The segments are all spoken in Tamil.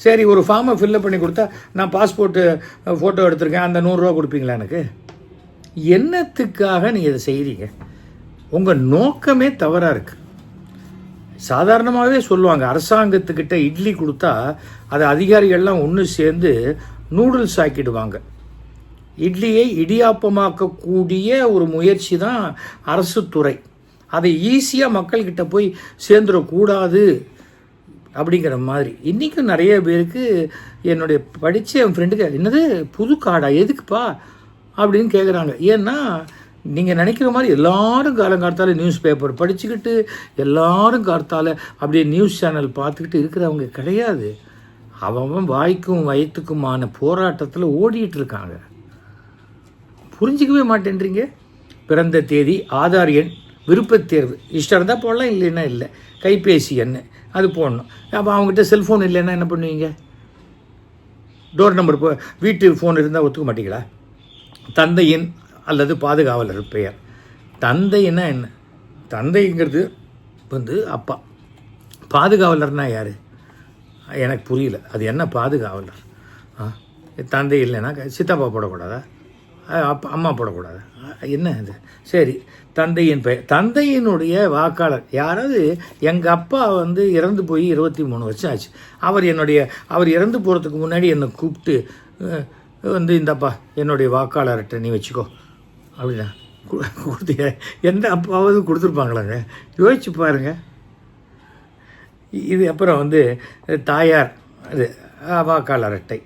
சரி ஒரு ஃபார்மை ஃபில்லப் பண்ணி கொடுத்தா நான் பாஸ்போர்ட்டு ஃபோட்டோ எடுத்திருக்கேன் அந்த நூறுரூவா கொடுப்பீங்களா எனக்கு? என்னத்துக்காக நீங்கள் இதை செய்கிறீங்க உங்கள் நோக்கமே தவறாக இருக்குது சாதாரணமாகவே சொல்லுவாங்க அரசாங்கத்துக்கிட்ட இட்லி கொடுத்தா அதை அதிகாரிகள்லாம் ஒன்று சேர்ந்து நூடுல்ஸ் ஆக்கிடுவாங்க. இட்லியை இடியாப்பமாக்கக்கூடிய ஒரு முயற்சி தான் அரசு துறை. அதை ஈஸியாக மக்கள்கிட்ட போய் சேர்ந்துடக்கூடாது. அப்படிங்கிற மாதிரி. இன்றைக்கும் நிறைய பேருக்கு என்னுடைய படித்த என் ஃப்ரெண்டுக்கு என்னது? புது கார்டா எதுக்குப்பா? அப்படின்னு கேட்குறாங்க ஏன்னா நீங்கள் நினைக்கிற மாதிரி எல்லாரும் காலங்காலத்தால நியூஸ் பேப்பர் படிச்சுக்கிட்டு எல்லாரும் காலத்தால அப்படியே நியூஸ் சேனல் பார்த்துக்கிட்டு இருக்கிறவங்க கிடையாது. அவன் வாய்க்கும் வயிற்றுக்குமான போராட்டத்தில் ஓடிட்டு இருக்காங்க. புரிஞ்சிக்கவே மாட்டேன்றீங்க? பிறந்த தேதி ஆதார் எண் விருப்பத் தேர்வு இஷ்டம் இருந்தால் போடலாம் இல்லைன்னா இல்லை. கைபேசி என்ன அது போடணும். அப்போ அவங்ககிட்ட செல்ஃபோன் இல்லைன்னா என்ன பண்ணுவீங்க? டோர் நம்பர் போ வீட்டு ஃபோன் இருந்தால் ஒத்துக்க மாட்டீங்களா? தந்தையின் அல்லது பாதுகாவலர் பெயர். தந்தைன்னா என்ன? தந்தைங்கிறது வந்து அப்பா. பாதுகாவலர்னால் யார்? எனக்கு புரியல. அது என்ன பாதுகாவலர்? ஆ தந்தை இல்லைன்னா சித்தப்பா போடக்கூடாதா? அப்பா அம்மா போடக்கூடாதா? என்ன இது சரி தந்தையின் பெயர். தந்தையினுடைய வாக்காளர் யாராவது எங்கள் அப்பா வந்து இறந்து போய் இருபத்தி மூணு வருஷம் ஆச்சு. அவர் என்னுடைய அவர் இறந்து போகிறதுக்கு முன்னாடி என்னை கூப்பிட்டு வந்து இந்தப்பா என்னுடைய வாக்காளர்கிட்ட நீ வச்சுக்கோ. அப்படின்னா கொடுத்தீங்க எந்த அப்பாவது கொடுத்துருப்பாங்களாங்க? யோசிச்சு பாருங்கள் இது அப்புறம் வந்து தாயார் இது வாக்காளர் அட்டை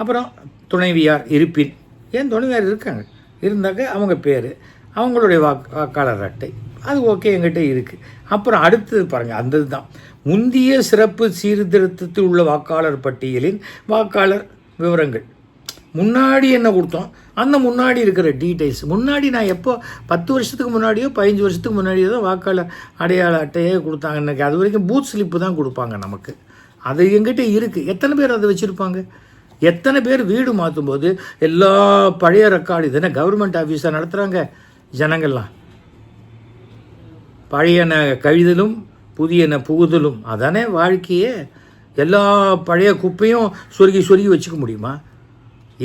அப்புறம் துணைவியார் இருப்பின். ஏன் துணைவியார் இருக்காங்க? இருந்தாக்க அவங்க பேர். அவங்களுடைய வாக் வாக்காளர் அட்டை. அது ஓகே எங்கிட்ட இருக்குது அப்புறம் அடுத்தது பாருங்கள் அந்த இதுதான் முந்திய சிறப்பு சீர்திருத்தத்தில் உள்ள வாக்காளர் பட்டியலின் வாக்காளர் விவரங்கள். முன்னாடி என்ன கொடுத்தோம்? அந்த முன்னாடி இருக்கிற டீட்டெயில்ஸ் முன்னாடி நான் எப்போ பத்து வருஷத்துக்கு முன்னாடியோ பதினஞ்சு வருஷத்துக்கு முன்னாடியோ தான் வாக்காளர் அடையாள அட்டையே கொடுத்தாங்க எனக்கு அது வரைக்கும் பூத் ஸ்லிப்பு தான் கொடுப்பாங்க நமக்கு. அது எங்கிட்ட இருக்குது எத்தனை பேர் அதை வச்சுருப்பாங்க? எத்தனை பேர் வீடு மாற்றும் போது எல்லா பழைய ரெக்கார்டு இது என்ன கவர்மெண்ட் ஆஃபீஸாக நடத்துகிறாங்க ஜனங்கள்லாம். பழையன கழிதலும் புதியன புகுதலும் அதானே வாழ்க்கையே? எல்லா பழைய குப்பையும் சொருகி சொருகி வச்சுக்க முடியுமா?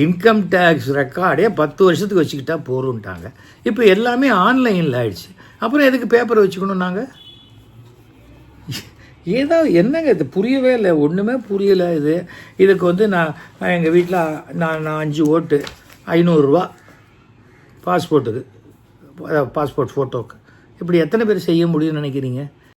இன்கம் டேக்ஸ் ரெக்கார்டே பத்து வருஷத்துக்கு வச்சுக்கிட்டா போகிறோன்ட்டாங்க இப்போ எல்லாமே ஆன்லைனில் ஆயிடுச்சு. அப்புறம் எதுக்கு பேப்பர் வச்சுக்கணும் நாங்கள் ஏதோ என்னங்க இது? புரியவே இல்லை. ஒன்றுமே புரியலை இது. இதுக்கு வந்து நான் எங்கள் வீட்டில் நான் நான் அஞ்சு ஓட்டு ஐநூறுரூவா பாஸ்போர்ட்டுக்கு. பாஸ்போர்ட் ஃபோட்டோக்கு இப்படி எத்தனை பேர் செய்ய முடியும்னு நினைக்கிறீங்க?